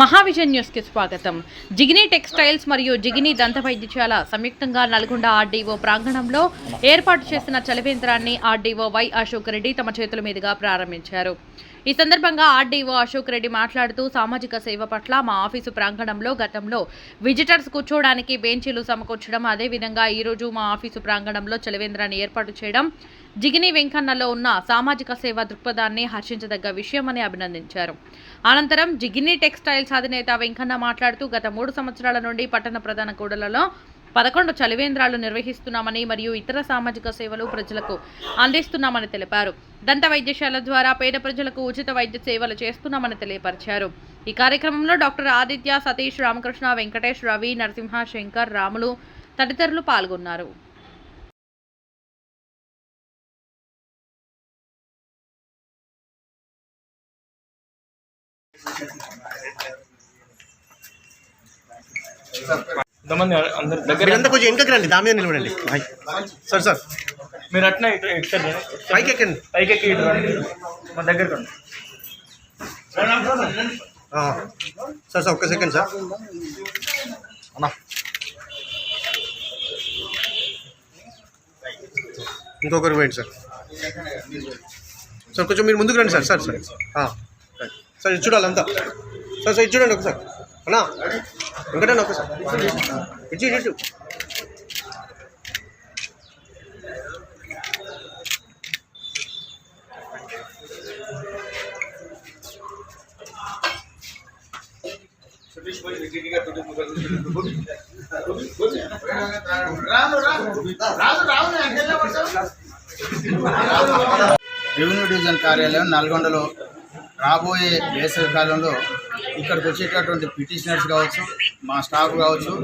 మహావిజన్ న్యూస్కి స్వాగతం. జిగినీ టెక్స్టైల్స్ మరియు జిగినీ దంత వైద్యశాల సంయుక్తంగా నల్గొండ ఆర్డీఓ ప్రాంగణంలో ఏర్పాటు చేసిన చలివేంద్రాన్ని ఆర్డీఓ వై అశోక్ రెడ్డి తమ చేతుల మీదుగా ప్రారంభించారు. ఈ సందర్భంగా ఆర్డీఓ అశోక్ రెడ్డి మాట్లాడుతూ సామాజిక సేవ పట్ల మా ఆఫీసు ప్రాంగణంలో గతంలో విజిటర్స్ కూర్చోవడానికి బెంచీలు సమకూర్చడం అదేవిధంగా ఈరోజు మా ఆఫీసు ప్రాంగణంలో చలివేంద్రాన్ని ఏర్పాటు చేయడం జిగిని వెంకన్నలో ఉన్న సామాజిక సేవ దృక్పథాన్ని హర్షించదగ్గ విషయమని అభినందించారు. అనంతరం జిగిని టెక్స్టైల్స్ అధినేత వెంకన్న మాట్లాడుతూ గత మూడు సంవత్సరాల నుండి పట్టణ ప్రధాన కూడలలో పదకొండు చలివేంద్రాలు నిర్వహిస్తున్నామని మరియు ఇతర సామాజిక సేవలు ప్రజలకు అందిస్తున్నామని తెలిపారు. దంత వైద్యశాల ద్వారా పేద ప్రజలకు ఉచిత వైద్య సేవలు చేస్తున్నామని తెలియపరిచారు. ఈ కార్యక్రమంలో డాక్టర్ ఆదిత్య సతీష్ రామకృష్ణ వెంకటేష్ రవి నరసింహ శంకర్ రాములు తదితరులు పాల్గొన్నారు. ఇంతమంది అందరు దగ్గర మీరంతా కొంచెం వెనకకి రండి దాని మీద నిలబడండి. హాయ్. Sir sir. మీరు అట్లా ఇటు పైకి ఎక్కండి. పైకి ఎక్కి ఇటు రండి. మా దగ్గర రండి. ఆ. సార్ సార్ ఒక్క సెకండ్ సార్. అన్నా. ఇంకొకరు పోయింది సార్. సార్ కొంచెం మీరు ముందుకు రండి సార్. Sir sir. ఆ. సార్ ఇది చూడాలి అంతా. సార్ సార్ ఇది చూడండి ఒకసారి. అన్నా వెంకటన్న ఒకసారి ఇటు ఇచ్చు రెవెన్యూ డివిజన్ కార్యాలయం నల్గొండలో రాబోయే వేసవి కాలంలో ఇక్కడికి వచ్చేటటువంటి పిటిషనర్స్ కావచ్చు మా స్టాఫ్ కావచ్చు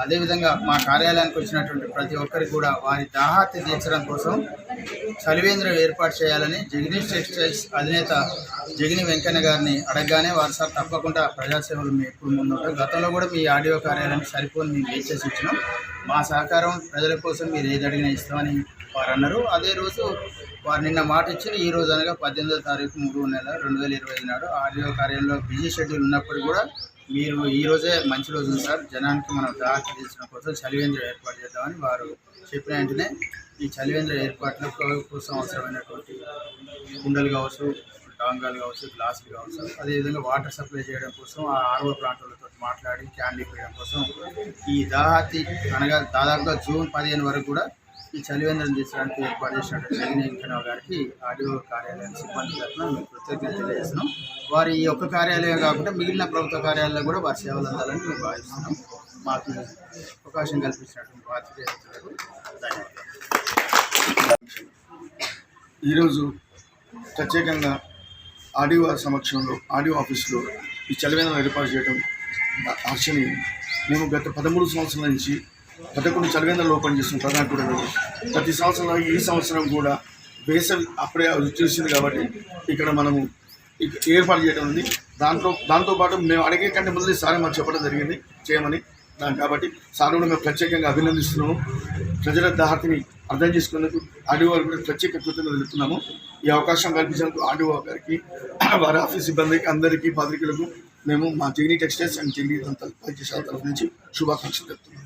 అదేవిధంగా మా కార్యాలయానికి వచ్చినటువంటి ప్రతి ఒక్కరికి కూడా వారి దాహార్తి తీర్చడం కోసం చలివేంద్రం ఏర్పాటు చేయాలని జగదీష్ టెక్స్టైల్స్ అధినేత జగిని వెంకన్న గారిని అడగగానే వారు సార్ తప్పకుండా ప్రజాసేవలు మీ ఎప్పుడు ముందుంటాం గతంలో కూడా మీ ఆడియో కార్యాలయానికి సరిపోని మేము వేసేసి ఇచ్చినాం. మా సహకారం ప్రజల కోసం మీరు ఏది అడిగినా ఇస్తామని వారు అన్నారు. అదే రోజు వారు నిన్న మాట ఇచ్చిన ఈ రోజు అనగా పద్దెనిమిదో తారీఖు మూడు నెల రెండు వేల ఇరవై ఐదు నాడు ఆడియో కార్యంలో బిజీ షెడ్యూల్ ఉన్నప్పుడు కూడా మీరు ఈ రోజే మంచి రోజు సార్. జనానికి మనం దాఖలు తీర్చడం కోసం చలివేంద్ర ఏర్పాటు చేద్దామని వారు చెప్పిన వెంటనే ఈ చలివేంద్ర ఏర్పాట్ల కోసం అవసరమైనటువంటి కుండలు కావచ్చు డాంగాలు కావచ్చు గ్లాసులు కావచ్చు అదేవిధంగా వాటర్ సప్లై చేయడం కోసం ఆ ఆర్ఓ ప్రాంతాలతో మాట్లాడి క్యాన్లు ఇవ్వడం కోసం ఈ దాహాతి అనగా దాదాపుగా జూన్ పదిహేను వరకు కూడా ఈ చలివేంద్రం తీర్చడానికి ఏర్పాటు చేసినటువంటి జగన్ గారికి ఆడియో కార్యాలయం సిబ్బంది తరఫున మేము కృతజ్ఞత తెలియజేస్తున్నాం. వారి ఈ ఒక్క కార్యాలయం కాకుండా మిగిలిన ప్రభుత్వ కార్యాలయాల్లో కూడా వారి సేవలు అందాలని మేము భావిస్తున్నాం. మాకు అవకాశం కల్పించినటువంటి పాత్రికేయులకు ధన్యవాదాలు. ఈరోజు ప్రత్యేకంగా ఆర్డీఓ సమక్షంలో ఆర్డీఓ ఆఫీస్లో ఈ చలివేదన ఏర్పాటు చేయడం హర్షణీయం మేము గత పదమూడు సంవత్సరాల నుంచి పదకొండు చలివేంద్రాలు ఓపెన్ చేస్తున్నాం ప్రధాన కూడా ప్రతి సంవత్సరం ఈ సంవత్సరం కూడా వేసవి అప్పుడే వచ్చేసింది కాబట్టి ఇక్కడ మనము ఏర్పాటు చేయడం ఉంది. దాంట్లో దాంతోపాటు మేము అడిగే కంటే ముందు సార్ మాకు చెప్పడం జరిగింది చేయమని. దాని కాబట్టి సార్ కూడా మేము ప్రత్యేకంగా అభినందిస్తున్నాము. ప్రజల దాహతిని అర్థం చేసుకునేందుకు అడిగి కూడా ప్రత్యేక కృతజ్ఞతలు తెలుపుతున్నాము. ఈ అవకాశం కల్పించినందుకు ఆడియో గారికి వారి ఆఫీస్ సిబ్బందికి అందరికీ పాత్రికలకు మేము మా జగిని టెక్స్టైల్స్ అండ్ జగిని దంతాల వైద్యశాల తరఫు నుంచి శుభాకాంక్షలు చెప్తున్నాము